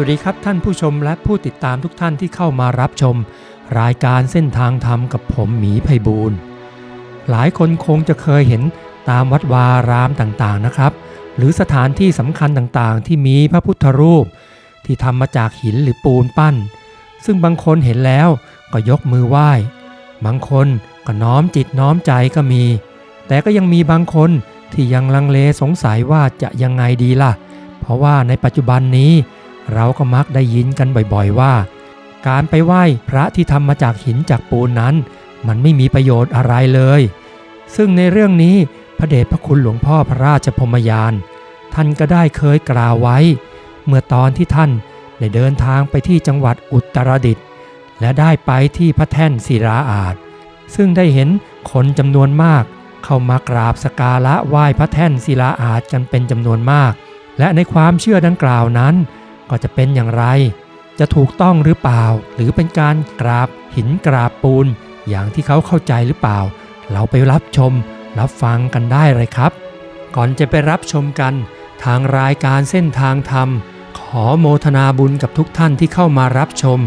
วัสดีครับท่านผู้ชมและผู้ติดตามทุกท่านที่เข้ามารับชม รายการเส้นทางธรรมกับผมหมีไพบูลย์หลายคนคงจะเคยเห็นตามวัดวารามต่างๆนะครับ หรือสถานที่สำคัญต่างๆ ที่มีพระพุทธรูป ที่ทำมาจากหินหรือปูนปั้น ซึ่งบางคนเห็นแล้วก็ยกมือไหว้ บางคนก็น้อมจิตน้อมใจก็มี แต่ก็ยังมีบางคนที่ยังลังเลสงสัยว่าจะยังไงดีล่ะ เพราะว่าในปัจจุบันนี้ เราก็มักได้ยินกันบ่อยๆว่า การไปไหว้พระที่ทำมาจากหินจากปูนนั้น มันไม่มีประโยชน์อะไรเลย ซึ่งในเรื่องนี้พระเดชพระคุณหลวงพ่อพระราชพรมยาน ท่านก็ได้เคยกล่าวไว้ เมื่อตอนที่ท่านได้เดินทางไปที่จังหวัดอุตรดิตถ์และได้ไปที่พระแท่นศิลาอาจซึ่งได้เห็นคนจำนวนมาก เข้ามากราบสกการะไหว้พระแท่นศิลาอาจกันเป็นจำนวนมาก และในความเชื่อดังกล่าวนั้น ก็จะเป็นอย่างไร จะถูกต้องหรือเปล่า หรือเป็นการกราบหินกราบปูน อย่างที่เขาเข้าใจหรือเปล่า เราไปรับชม รับฟังกันได้เลยครับ ก่อนจะไปรับชมกัน ทางรายการเส้นทางธรรม ขอโมทนาบุญกับทุกท่านที่เข้ามารับชม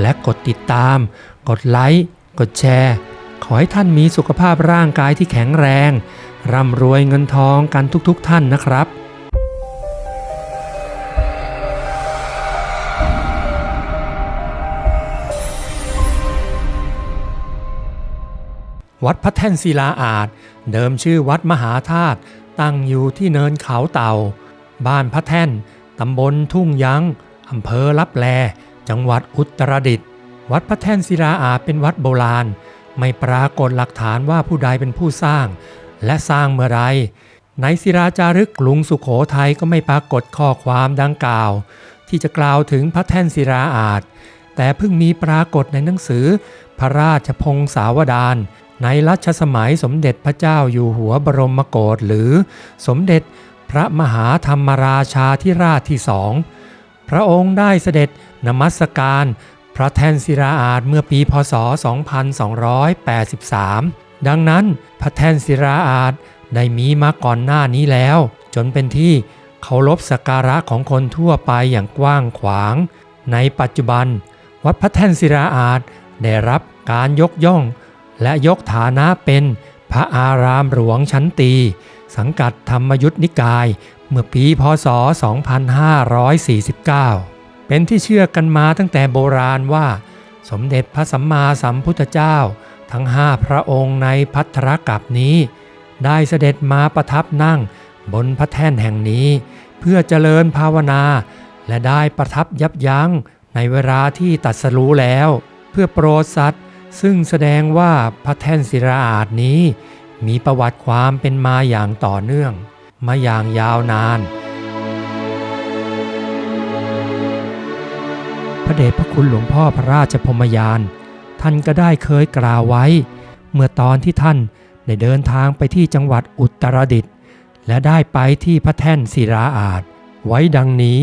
และกดติดตาม กดไลค์กดแชร์ ขอให้ท่านมีสุขภาพร่างกายที่แข็งแรงร่ำรวยเงินทองกันทุกๆทท่านนะครับ วัดพระแท่นศิลาอาจ เดิมชื่อวัดมหาธาตุตั้งอยู่ที่เนินเขาเต่า บ้านพระแท่น ตำบลทุ่งยั้งอำเภอลับแล จังหวัดอุตรดิตถ์วัดพระแท่นศิลาอาจเป็นวัดโบราณ ไม่ปรากฏหลักฐานว่าผู้ใดเป็นผู้สร้าง และสร้างเมื่อไรในศิราจารึกกรุงสุขโขทัยก็ไม่ปรากฏข้อความดังกล่าว ที่จะกล่าวถึงพระแท่นศิลาอาจ แต่เพิ่งมีปรากฏในหนังสือ พระราชพงศาวดาร ในรัชสมัยสมเด็จพระเจ้าอยู่หัวบรมโกศหรือสมเด็จพระมหาธรรมราชาธิราชที่สองพระองค์ได้เสด็จนมัสการพระแท่นศิลาอาจเมื่อปีพศ 2283 ดังนั้นพระแท่นศิลาอาจได้มีมาก่อนหน้านี้แล้ว จนเป็นที่เคารพสักการะของคนทั่วไปอย่างกว้างขวาง ในปัจจุบัน วัดพระแท่นศิลาอาจได้รับการยกย่อง และยกฐานะเป็นพระอารามหลวงชั้นตี สังกัดธรรมยุทธนิกาย เมื่อปีพศ 2549 เป็นที่เชื่อกันมาตั้งแต่โบราณว่า สมเด็จพระสัมมาสัมพุทธเจ้า ทั้งห้าพระองค์ในพัทธรกัปนี้ ได้เสด็จมาประทับนั่งบนพระแท่นแห่งนี้ เพื่อเจริญภาวนา และได้ประทับยับยั้งในเวลาที่ตัดสรู้แล้ว เพื่อโปรดสัตว ซึ่งแสดงว่าพระแท่นศิลาอาจนี้มีประวัติความเป็นมาอย่างต่อเนื่อง มาอย่างยาวนาน พระเดชพระคุณหลวงพ่อพระราชพรมยาน ท่านก็ได้เคยกล่าวไว้ เมื่อตอนที่ท่านได้เดินทางไปที่จังหวัดอุตรดิตถ์และได้ไปที่พระแท่นศิลาอาจ ไว้ดังนี้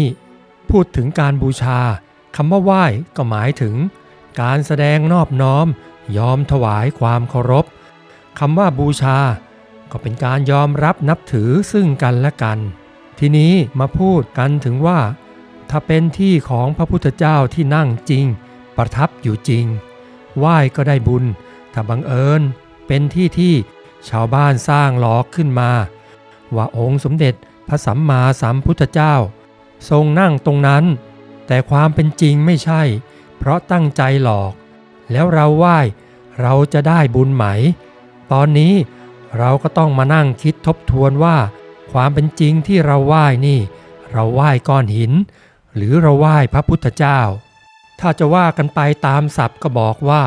พูดถึงการบูชาคำว่าไหว้ก็หมายถึง การแสดงนอบน้อมยอมถวายความเคารพคำว่าบูชา ก็เป็นการยอมรับนับถือซึ่งกันและกัน ทีนี้มาพูดกันถึงว่า ถ้าเป็นที่ของพระพุทธเจ้าที่นั่งจริง ประทับอยู่จริง ไหว้ก็ได้บุญ ถ้าบังเอิญ เป็นที่ที่ชาวบ้านสร้างหลอกขึ้นมา ว่าองค์สมเด็จพระสัมมาสัมพุทธเจ้า ทรงนั่งตรงนั้น แต่ความเป็นจริงไม่ใช่ เพราะตั้งใจหลอก แล้วเราไหว้เราจะได้บุญไหม ตอนนี้เราก็ต้องมานั่งคิดทบทวนว่า ความเป็นจริงที่เราไหว้นี่ เราไหว้ก้อนหิน หรือเราไหว้พระพุทธเจ้า ถ้าจะว่ากันไปตามศัพท์ก็บอกว่า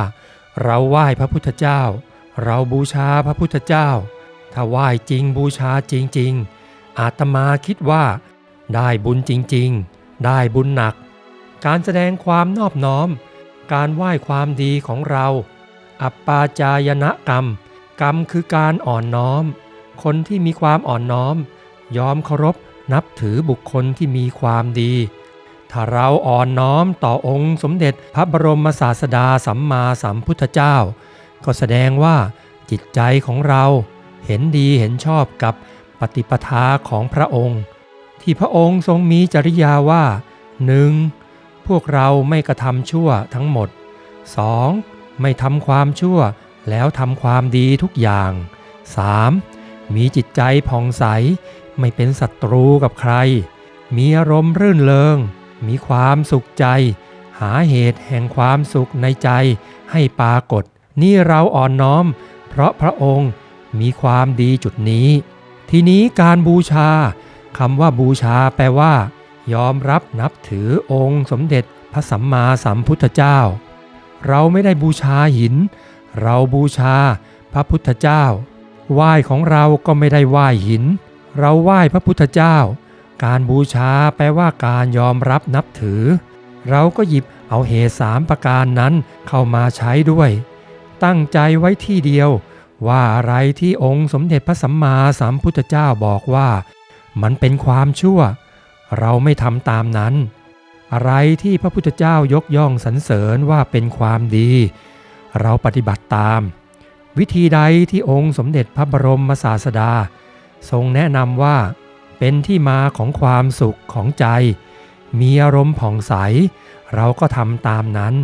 เราไหว้พระพุทธเจ้า เราบูชาพระพุทธเจ้า ถ้าไหว้จริงบูชาจริง ๆ อาตมาคิดว่า ได้บุญจริง ๆ ได้บุญหนัก การแสดงความนอบน้อม การไหว้ความดีของเรา อัปปาจายนะกรรม กรรมคือการอ่อนน้อม คนที่มีความอ่อนน้อม ยอมเคารพนับถือบุคคลที่มีความดี ถ้าเราอ่อนน้อมต่อองค์สมเด็จพระบรมศาสดาสัมมาสัมพุทธเจ้า ก็แสดงว่าจิตใจของเราเห็นดีเห็นชอบกับปฏิปทาของพระองค์ ที่พระองค์ทรงมีจริยาว่า 1. พวกเราไม่กระทำชั่วทั้งหมด 2. ไม่ทำความชั่วแล้วทำความดีทุกอย่าง 3. มีจิตใจผ่องใส ไม่เป็นศัตรูกับใคร มีอารมณ์รื่นเริง มีความสุขใจ หาเหตุแห่งความสุขในใจให้ปรากฏ นี่เราอ่อนน้อม เพราะพระองค์มีความดีจุดนี้ ทีนี้การบูชาคำว่าบูชาแปลว่า ยอมรับนับถือองค์สมเด็จพระสัมมาสัมพุทธเจ้า เราไม่ได้บูชาหิน เราบูชาพระพุทธเจ้า ไหว้ของเราก็ไม่ได้ไหว้หิน เราไหว้พระพุทธเจ้า การบูชาแปลว่าการยอมรับนับถือ เราก็หยิบเอาเหตุสามประการนั้นเข้ามาใช้ด้วย ตั้งใจไว้ที่เดียวว่าอะไรที่องค์สมเด็จพระสัมมาสัมพุทธเจ้าบอกว่า มันเป็นความชั่ว เราไม่ทำตามนั้น อะไรที่พระพุทธเจ้ายกย่องสรรเสริญว่าเป็นความดี เราปฏิบัติตาม วิธีใดที่องค์สมเด็จพระบรมศาสดา ทรงแนะนำว่าเป็นที่มาของความสุขของใจ มีอารมณ์ผ่องใส เราก็ทำตามนั้น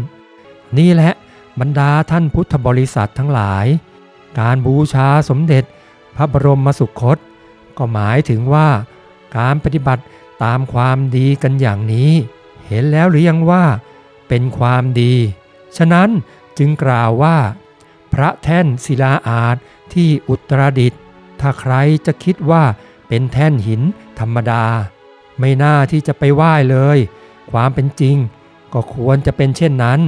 นี่แหละบรรดาท่านพุทธบริษัททั้งหลาย การบูชาสมเด็จพระบรมสุคต ก็หมายถึงว่า การปฏิบัติ ตามความดีกันอย่างนี้ เห็นแล้วหรือยังว่า เป็นความดี ฉะนั้นจึงกล่าวว่า พระแท่นศิลาอาจที่อุตรดิตถ์ถ้าใครจะคิดว่าเป็นแท่นหินธรรมดา ไม่น่าที่จะไปไหว้เลย ความเป็นจริง ก็ควรจะเป็นเช่นนั้น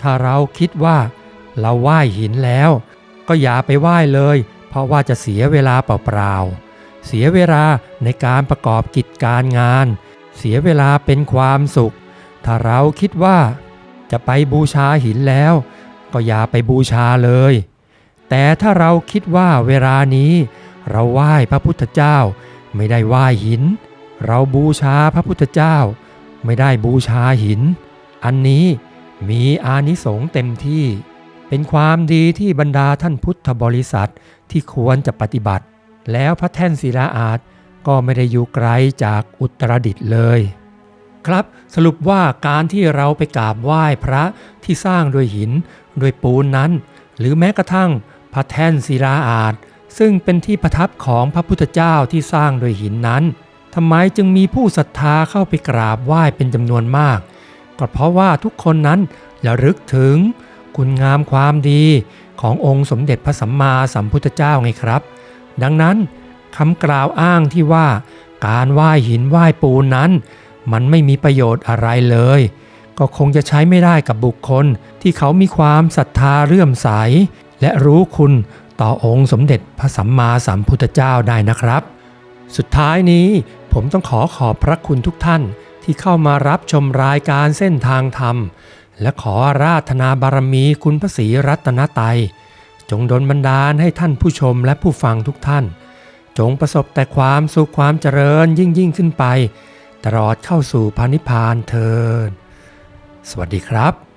ถ้าเราคิดว่า เราไหว้หินแล้ว ก็อย่าไปไหว้เลย เพราะว่าจะเสียเวลาเปล่าๆ เสียเวลาในการประกอบกิจการงาน เสียเวลาเป็นความสุข ถ้าเราคิดว่า จะไปบูชาหินแล้ว ก็อย่าไปบูชาเลย แต่ถ้าเราคิดว่าเวลานี้ เราไหว้พระพุทธเจ้า ไม่ได้ไหว้หิน เราบูชาพระพุทธเจ้า ไม่ได้บูชาหิน อันนี้มีอานิสงส์เต็มที่ เป็นความดีที่บรรดาท่านพุทธบริษัทที่ควรจะปฏิบัติ แล้วพระแท่นศิลาอาจก็ไม่ได้อยู่ไกลจากอุตรดิตถ์เลย ครับสรุปว่าการที่เราไปกราบไหว้พระที่สร้างด้วยหินด้วยปูนนั้น หรือแม้กระทั่งพระแท่นศิลาอาจซึ่งเป็นที่ประทับของพระพุทธเจ้าที่สร้างด้วยหินนั้นทำไมจึงมีผู้ศรัทธาเข้าไปกราบไหว้เป็นจำนวนมาก ก็เพราะว่าทุกคนนั้นระลึกถึงคุณงามความดีขององค์สมเด็จพระสัมมาสัมพุทธเจ้าไงครับ ดังนั้นคำกล่าวอ้างที่ว่า การไหว้หินไหว้ปูนนั้น มันไม่มีประโยชน์อะไรเลย ก็คงจะใช้ไม่ได้กับบุคคลที่เขามีความศรัทธาเลื่อมใส และรู้คุณต่อองค์สมเด็จพระสัมมาสัมพุทธเจ้าได้นะครับ สุดท้ายนี้ผมต้องขอขอบพระคุณทุกท่านที่เข้ามารับชมรายการเส้นทางธรรม และขอราธนาบารมีคุณพระศรีรัตนตย จงดลบันดาลให้ท่านผู้ชมและผู้ฟังทุกท่าน จงประสบแต่ความสุขความเจริญยิ่งยิ่งขึ้นไป ตลอดเข้าสู่พานิพพานเทินสวัสดีครับ